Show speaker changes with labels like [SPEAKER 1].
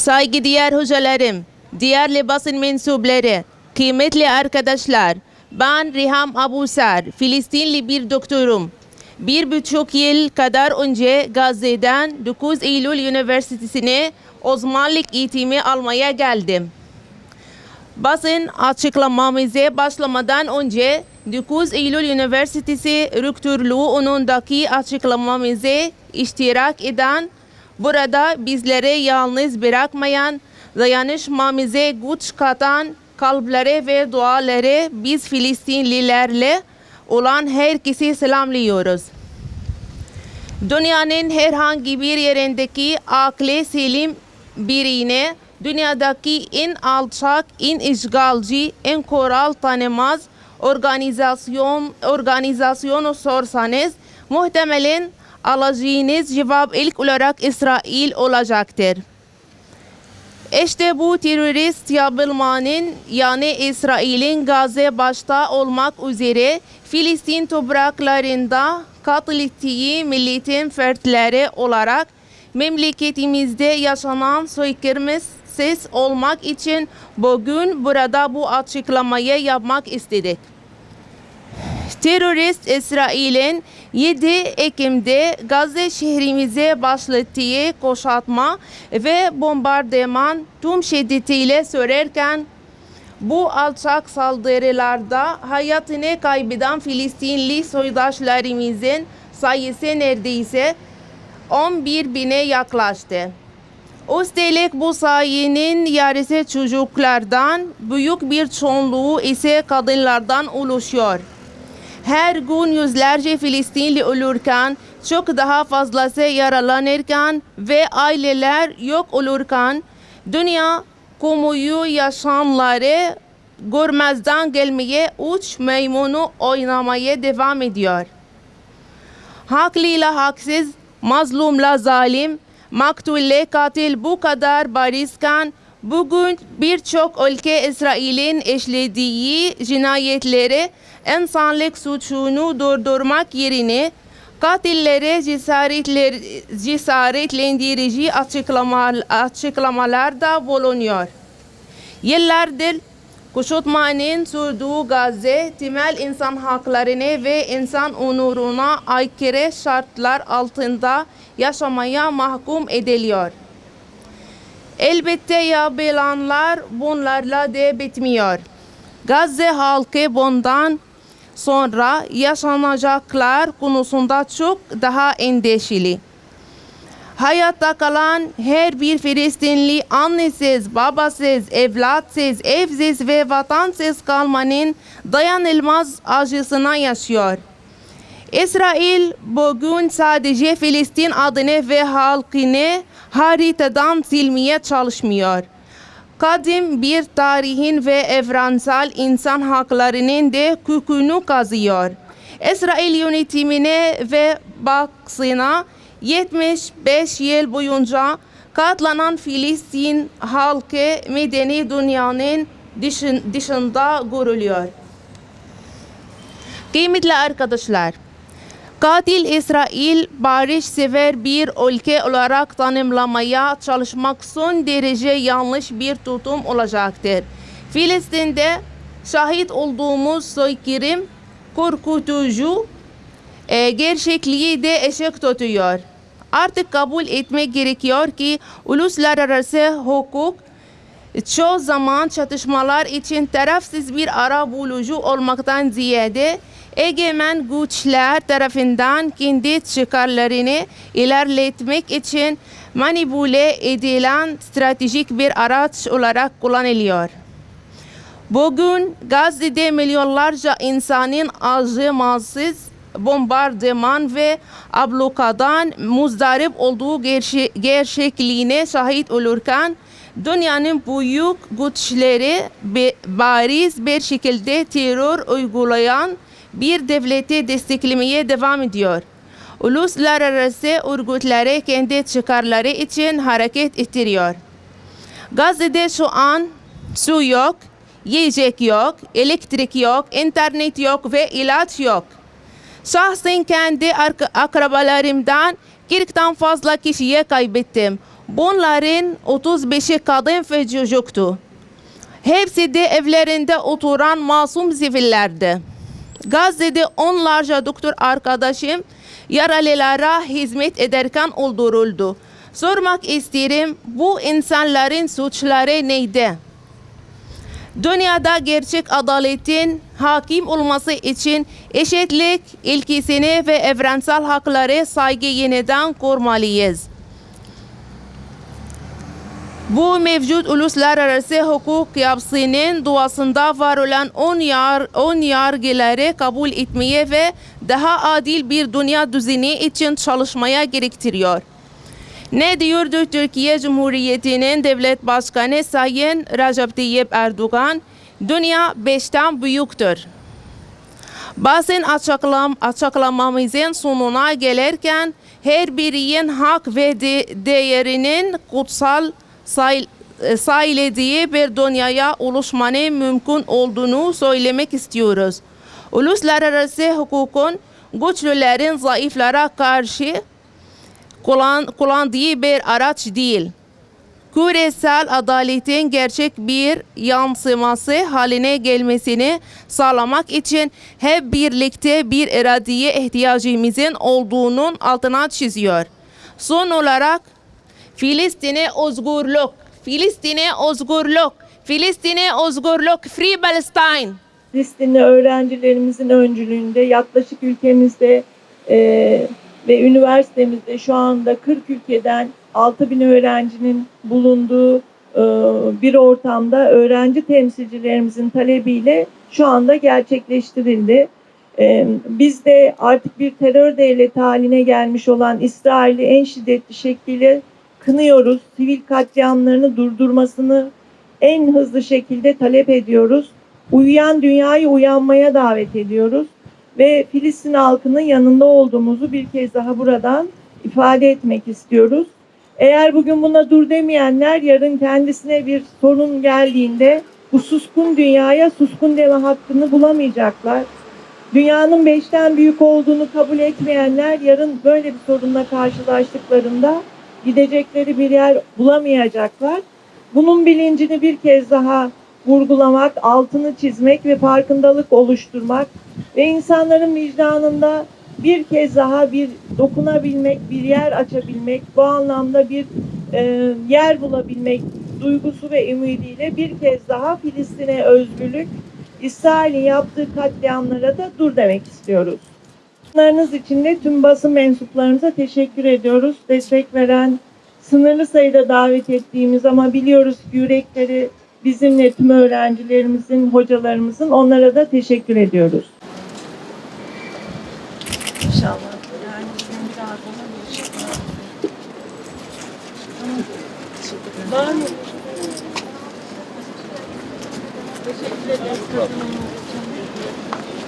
[SPEAKER 1] Saygıdeğer hocalarım, değerli basın mensupları, kıymetli arkadaşlar, ben Riham Abusar, Filistinli bir doktorum. Bir buçuk yıl kadar önce Gazze'den 9 Eylül Üniversitesi'ne uzmanlık eğitimi almaya geldim. Basın açıklamamıza başlamadan önce 9 Eylül Üniversitesi Rektörlüğü önündeki açıklamamıza iştirak eden, burada bizleri yalnız bırakmayan, dayanışmamıza güç katan kalplere ve duaları biz Filistinlilerle olan herkesi selamlıyoruz. Dünyanın herhangi bir yerindeki akli selim birine dünyadaki en alçak, en işgalci, en kural tanımaz organizasyon organizasyonu sorsanız muhtemelen alacağınız cevap ilk olarak İsrail olacaktır. İşte bu terörist yapılmanın yani İsrail'in Gazze başta olmak üzere Filistin topraklarında katlettiği milletin fertleri olarak memleketimizde yaşanan soykırımı ses olmak için bugün burada bu açıklamayı yapmak istedik. Terörist İsrail'in 7 Ekim'de Gazze şehrimize başlattığı kuşatma ve bombardıman tüm şiddetiyle sürerken bu alçak saldırılarda hayatını kaybeden Filistinli soydaşlarımızın sayısı neredeyse 11 bine yaklaştı. Üstelik bu sayının yarısı çocuklardan, büyük bir çoğunluğu ise kadınlardan oluşuyor. Her gün yüzlerce Filistinli ölürken, çok daha fazlası yaralanırken ve aileler yok olurken, dünya kamuoyu yaşamları görmezden gelmeye uç meymunu oynamaya devam ediyor. Haklıyla haksız, mazlumla zalim, maktulle katil bu kadar barizken bugün birçok ülke İsrail'in işlediği cinayetleri insanlık suçunu durdurmak yerine katillere cesaretler, cesaretlendirici açıklama, açıklamalarda bulunuyor. Yıllardır kuşatmanın sürdüğü Gazze temel insan haklarını ve insan onuruna aykırı şartlar altında yaşamaya mahkum ediliyor. Elbette yapılanlar bunlarla da bitmiyor. Gazze halkı bundan sonra yaşanacaklar konusunda çok daha endişeli. Hayatta kalan her bir Filistinli annesiz, babasız, evlatsız, evsiz ve vatansız kalmanın dayanılmaz acısına yaşıyor. İsrail bugün sadece Filistin adını ve halkını haritadan silmeye çalışmıyor. Kadim bir tarihin ve evrensel insan haklarının da kökünü kazıyor. İsrail yönetimine ve baksına 75 yıl boyunca katlanan Filistin halkı medeni dünyanın dışın, dışında görülüyor. Kıymetli arkadaşlar, katil İsrail barışsever bir ülke olarak tanımlamaya çalışmak son derece yanlış bir tutum olacaktır. Filistin'de şahit olduğumuz soykırım korkutucu e, gerçekliği de ışık tutuyor. Artık kabul etmek gerekiyor ki uluslararası hukuk çoğu zaman çatışmalar için tarafsız bir ara bulucu olmaktan ziyade egemen güçler tarafından kendi çıkarlarını ilerletmek için manipüle edilen stratejik bir araç olarak kullanılıyor. Bugün Gazze'de milyonlarca insanın acımasız bombardıman ve ablukadan muzdarip olduğu gerçe gerçekliğine şahit olurken dünyanın büyük güçleri bariz bir şekilde terör uygulayan bir devleti desteklemeye devam ediyor. Uluslararası örgütleri kendi çıkarları için hareket ettiriyor. Gazze'de şu an su yok, yiyecek yok, elektrik yok, internet yok ve ilaç yok. Şahsen kendi akrabalarımdan 40'tan fazla kişiye kaybettim. Bunların 35'i kadın ve çocuktu. Hepsi de evlerinde oturan masum sivillerdi. Gazze'de onlarca doktor arkadaşım yaralılara hizmet ederken öldürüldü. Sormak isterim bu insanların suçları neydi? Dünyada gerçek adaletin hakim olması için eşitlik ilkesini ve evrensel hakları saygı yeniden kurmalıyız. Bu mevcut uluslararası hukuk yapısının duasında var olan on, yar, on yargıları kabul etmeye ve daha adil bir dünya düzeni için çalışmaya gerektiriyor. Ne diyordu Türkiye Cumhuriyeti'nin devlet başkanı Sayın Recep Tayyip Erdoğan? Dünya beşten büyüktür. Basın açıklam, açıklamamızın sonuna gelirken her birinin hak ve de, değerinin kutsal say, sayıldığı bir dünyaya ulaşmanın mümkün olduğunu söylemek istiyoruz. Uluslararası hukukun güçlülerin zayıflara karşı kullan, kullandığı bir araç değil. Küresel adaletin gerçek bir yansıması haline gelmesini sağlamak için hep birlikte bir iradeye ihtiyacımızın olduğunun altına çiziyor. Son olarak Filistin'e özgürlük, Filistin'e özgürlük, Filistin'e özgürlük, Free Palestine.
[SPEAKER 2] Filistinli öğrencilerimizin öncülüğünde yaklaşık ülkemizde e, ve üniversitemizde şu anda 40 ülkeden 6 bin öğrencinin bulunduğu e, bir ortamda öğrenci temsilcilerimizin talebiyle şu anda gerçekleştirildi. E, biz de artık bir terör devleti haline gelmiş olan İsrail'i en şiddetli şekliyle kınıyoruz. Sivil katliamlarını durdurmasını en hızlı şekilde talep ediyoruz uyuyan dünyayı uyanmaya davet ediyoruz ve Filistin halkının yanında olduğumuzu bir kez daha buradan ifade etmek istiyoruz. Eğer bugün buna dur demeyenler yarın kendisine bir sorun geldiğinde bu suskun dünyaya suskun deme hakkını bulamayacaklar. Dünyanın beşten büyük olduğunu kabul etmeyenler yarın böyle bir sorunla karşılaştıklarında gidecekleri bir yer bulamayacaklar. Bunun bilincini bir kez daha vurgulamak, altını çizmek ve farkındalık oluşturmak ve insanların vicdanında bir kez daha bir dokunabilmek, bir yer açabilmek, bu anlamda bir e, yer bulabilmek duygusu ve ümidiyle bir kez daha Filistin'e özgürlük, İsrail'in yaptığı katliamlara da dur demek istiyoruz. Bunlarınız için de tüm basın mensuplarımıza teşekkür ediyoruz. Destek veren, sınırlı sayıda davet ettiğimiz ama biliyoruz ki yürekleri bizimle tüm öğrencilerimizin, hocalarımızın onlara da teşekkür ediyoruz. İnşallah. Var mı? Teşekkür ederiz.